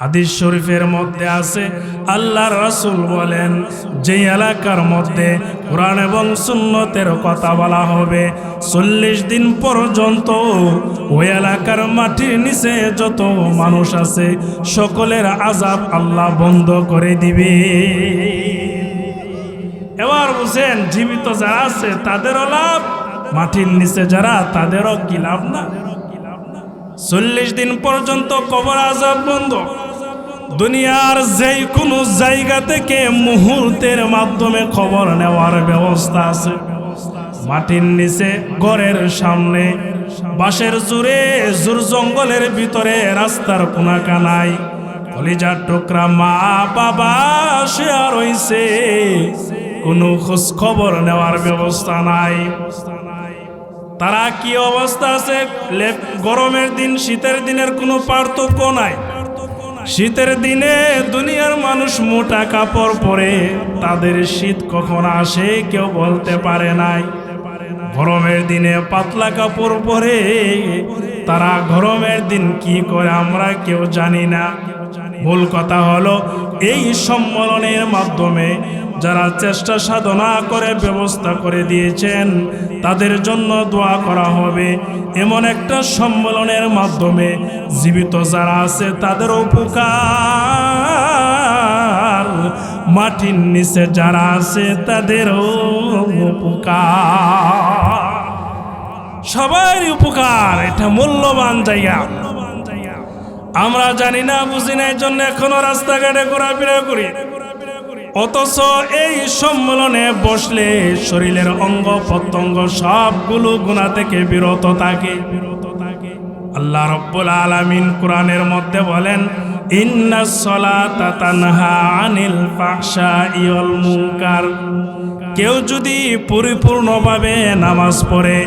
হাদিস শরীফের মধ্যে আছে, আল্লাহর রাসূল বলেন যে এলাকার মধ্যে কোরআন এবং সুন্নতের কথা বলা হবে, চল্লিশ দিন পর্যন্ত ওই এলাকার মাটির নিচে যত মানুষ আছে, সকলের আজাব আল্লাহ বন্ধ করে দিবে। এবার বুঝেন, জীবিত যারা আছে, তাদেরও লাভ, মাটির নিচে যারা, তাদেরও কি লাভ না? চল্লিশ দিন পর্যন্ত কবর আজাব বন্ধ। দুনিয়ার যেই কোনো জায়গা থেকে মুহূর্তের মাধ্যমে খবর নেওয়ার ব্যবস্থা আছে? মাটির নিচে, ঘরের সামনে, বাঁশের জুড়ে জুর জঙ্গলের ভিতরে, রাস্তার কোনা কানাই কলিজার টুকরা মা বাবা শেয়া রইছে কোনো খোঁজ খবর নেওয়ার ব্যবস্থা নাই। তারা কি অবস্থা আছে? গরমের দিন, শীতের দিনের কোনো পার্থক্য নাই। শীতের দিনে দুনিয়ার মানুষ মোটা কাপড় পরে, তাদের শীত কখন আসে কেউ বলতে পারে নাই। গরমের দিনে পাতলা কাপড় পরে, তারা গরমের দিন কি করে আমরা কেউ জানি না। মূল কথা হলো, এই সম্মেলনের মাধ্যমে যারা চেষ্টা সাধনা করে ব্যবস্থা করে দিয়েছেন, তাদের জন্য দোয়া করা হবে। এমন একটা সম্মেলনের মাধ্যমে জীবিত যারা আছে তাদের উপকার। মাটির নিচে যারা আছে, তাদেরও উপকার। সবার উপকার, এটা মূল্যবান জায়গা। আমরা জানি না, বুঝি না এই জন্য এখনও রাস্তাঘাটে ঘোরাফেরা করি। অথচ এই সম্মেলনে বসলে শরীরের অঙ্গ প্রত্যঙ্গ সবগুলো গুণা থেকে বিরত থাকে। বিরত থাকে আল্লাহ রব্বুল আলামিন কোরআনের মধ্যে বলেন ওয়াল মুনকার। কেউ যদি পরিপূর্ণভাবে নামাজ পড়ে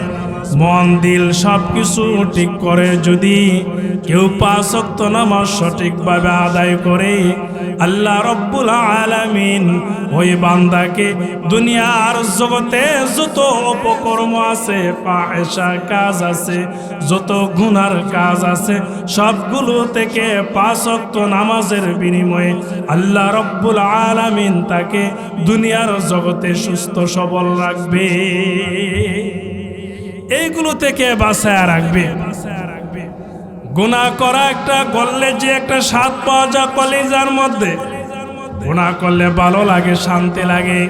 মন দিল সব কিছু ঠিক করে যদি কেউ পাঁচ ওয়াক্ত নামাজ সঠিকভাবে আদায় করে, আল্লাহ রব্বুল আলামিন ওই বান্দাকে দুনিয়ার জগতে যত অপকর্ম আছে পাহেসা কাজ আছে, যত গুনার কাজ আছে, সবগুলো থেকে পাঁচ ওয়াক্ত নামাজের বিনিময়ে আল্লাহ রব্বুল আলামিন তাকে দুনিয়ার জগতে সুস্থ সবল রাখবে। এইগুলো থেকে বাঁচায় রাখবে। গুণা করা একটা, করলে যে একটা স্বাদ পাওয়া যায় কলেজার মধ্যে। গুণা করলে ভালো লাগে, শান্তি লাগে।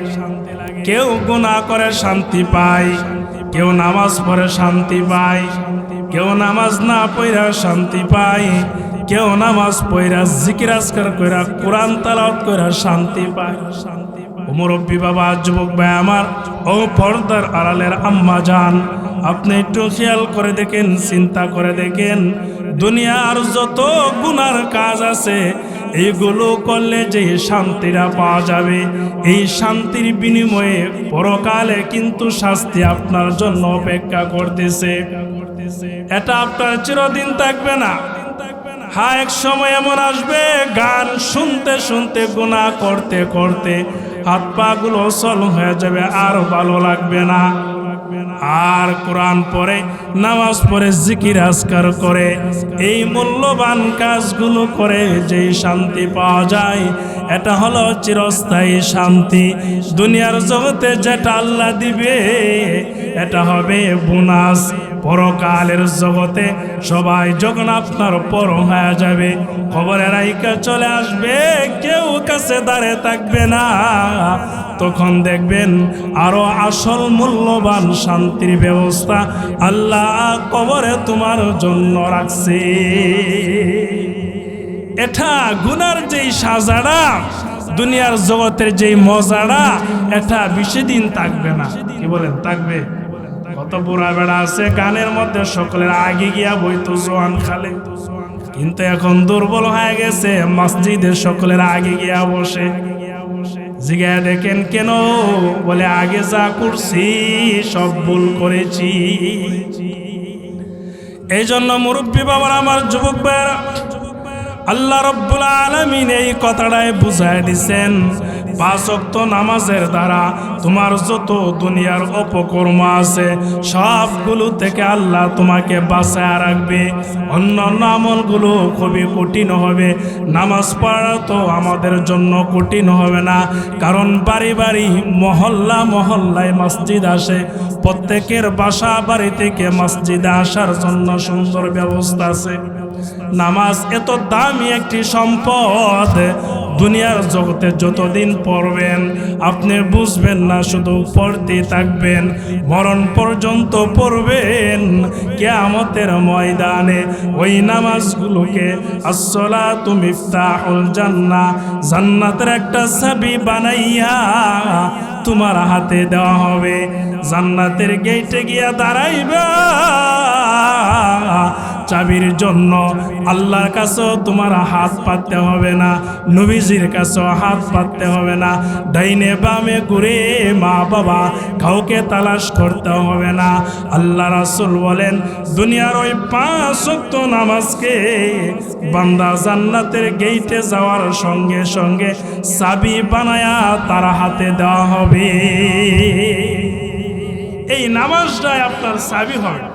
কেউ গুণা করে শান্তি পায়, কেউ নামাজ পড়ে শান্তি পায়, কেউ নামাজ না পড়া শান্তি পায়, কেউ নামাজ পড়া জিকিরাজকার কইরা কোরআন তালাওয়াত কইরা শান্তি পায়। ও মুরব্বী বাবা, যুবক ভাই আমার, ও পর্দার আড়ালের আম্মা যান আপনি একটু খেয়াল করে দেখেন, চিন্তা করে দেখেন। দুনিয়ার যত গুনার কাজ আছে এইগুলো করলে যে শান্তিটা পাওয়া যাবে, এই শান্তির বিনিময়ে পরকালে কিন্তু শাস্তি আপনার জন্য অপেক্ষা করতেছে। এটা আপনার চিরদিন থাকবে না। হ্যাঁ এক সময় এমন আসবে, গান শুনতে শুনতে গুণা করতে করতে হাত পা গুলো চল হয়ে যাবে, আর ভালো লাগবে না। আর কোরআন পরে নামাজ পড়ে, জিকির, আজকার করে। এই মূল্যবান কাজগুলো করে যেই শান্তি পাওয়া যায়, এটা হলো চিরস্থায়ী শান্তি। দুনিয়ার জগতে যেটা আল্লাহ দিবে, এটা হবে বোনাস। পরকালের জগতে সবাই যখন আপনার পর হয়ে যাবে খবরের আইকা চলে আসবে, কেউ কাছে দাঁড়িয়ে থাকবে না। তখন দেখবেন আরও আসল মূল্যবান শান্তির ব্যবস্থা আল্লাহ কবরে তোমার জন্য রাখছে। এটা গুনার যেই সাজাটা দুনিয়ার জগতের যেই মজাটা এটা বেশি দিন থাকবে না। কি বলেন, থাকবে? কত বুড়া বেড়া আছে গানের মধ্যে সকলের আগে গিয়া বইতো জোয়ান খালে। কিন্তু এখন দুর্বল হয়ে গেছে মসজিদের সকলের আগে গিয়া বসে। জিগা দেখেন কেন? বলে, আগে যা করছি, সব ভুল করেছি। এই জন্য মুরব্বী বাবার, আমার যুবক ভাইয়েরা, আল্লাহ রব্বুল আলমিন এই কথাটাই বুঝায় দিছেন। পাঁচ ওয়াক্ত নামাজের দ্বারা তোমার যত দুনিয়ার অপকর্ম আছে, সবগুলো থেকে আল্লাহ তোমাকে বাঁচায় রাখবে। অন্য অন্য আমলগুলো খুবই কঠিন হবে। নামাজ পড়া তো আমাদের জন্য কঠিন হবে না, কারণ বাড়ি বাড়ি মহল্লা মহল্লায় মসজিদ আসে। প্রত্যেকের বাসা বাড়ি থেকে মসজিদে আসার জন্য সুন্দর ব্যবস্থা আছে। নামাজ এত দামি একটি সম্পদ দুনিয়ার জগতে যতদিন পড়বেন, আপনি বুঝবেন না, শুধু পড়তে থাকবেন। মরণ পর্যন্ত পড়বেন কেয়ামতের ময়দানে। ওই নামাজগুলোকে আসলা তুমি জান্না জান্নাতের একটা ছবি বানাইয়া তোমার হাতে দেওয়া হবে। জান্নাতের গেটে গিয়া দাঁড়াইবা। চাবির জন্য আল্লাহর কাছেও তোমার হাত পাততে হবে না, নবীজির কাছেও হাত পাততে হবে না, ডাইনে বামে ঘুরে মা বাবা কাউকে তালাশ করতে হবে না। আল্লাহ রাসুল বলেন, দুনিয়ার ওই পাঁচ নামাজকে বান্দা জান্নাতের গেইটে যাওয়ার সঙ্গে সঙ্গে চাবি বানায়া তার হাতে দেওয়া হবে। এই নামাজটাই আপনার চাবি হবে।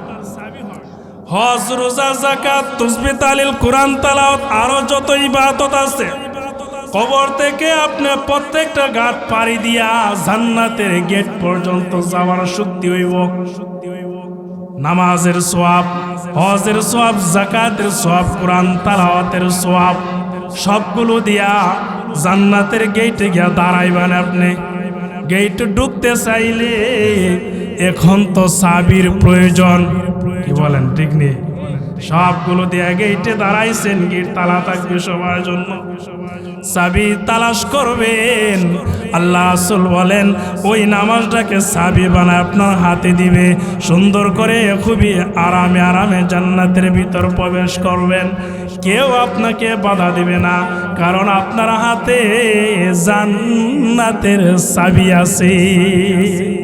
হজ, রোজা জাকাত তুসবি, তালিল, কোরআন, তালাওয়াত, আরও যত ইবাদত আছে, কবর থেকে আপনি প্রত্যেকটা ঘাট পাড়ি দিয়া জান্নাতের গেট পর্যন্ত যাওয়ার শক্তি হইব। নামাজের সোয়াব হজের সোয়াব জাকাতের সোয়াব কোরআন, তালাওয়াতের সোয়াব সবগুলো দিয়া জান্নাতের গেটে গিয়া দাঁড়াইবেন আপনি। গেট ঢুকতে চাইলে এখন তো সাবির প্রয়োজন। কি বলেন, ঠিক নেই? সবগুলো দিয়ে গেটে দাঁড়াইছেন গেট তালা থাকবে সবার জন্য। সাবি তালাশ করবেন। আল্লাহ আসল বলেন, ওই নামাজটাকে সাবি বানায় আপনার হাতে দিবে। সুন্দর করে খুবই আরামে আরামে জান্নাতের ভিতর প্রবেশ করবেন। কেউ আপনাকে বাধা দিবে না, কারণ আপনার হাতে জান্নাতের সাবি আছে।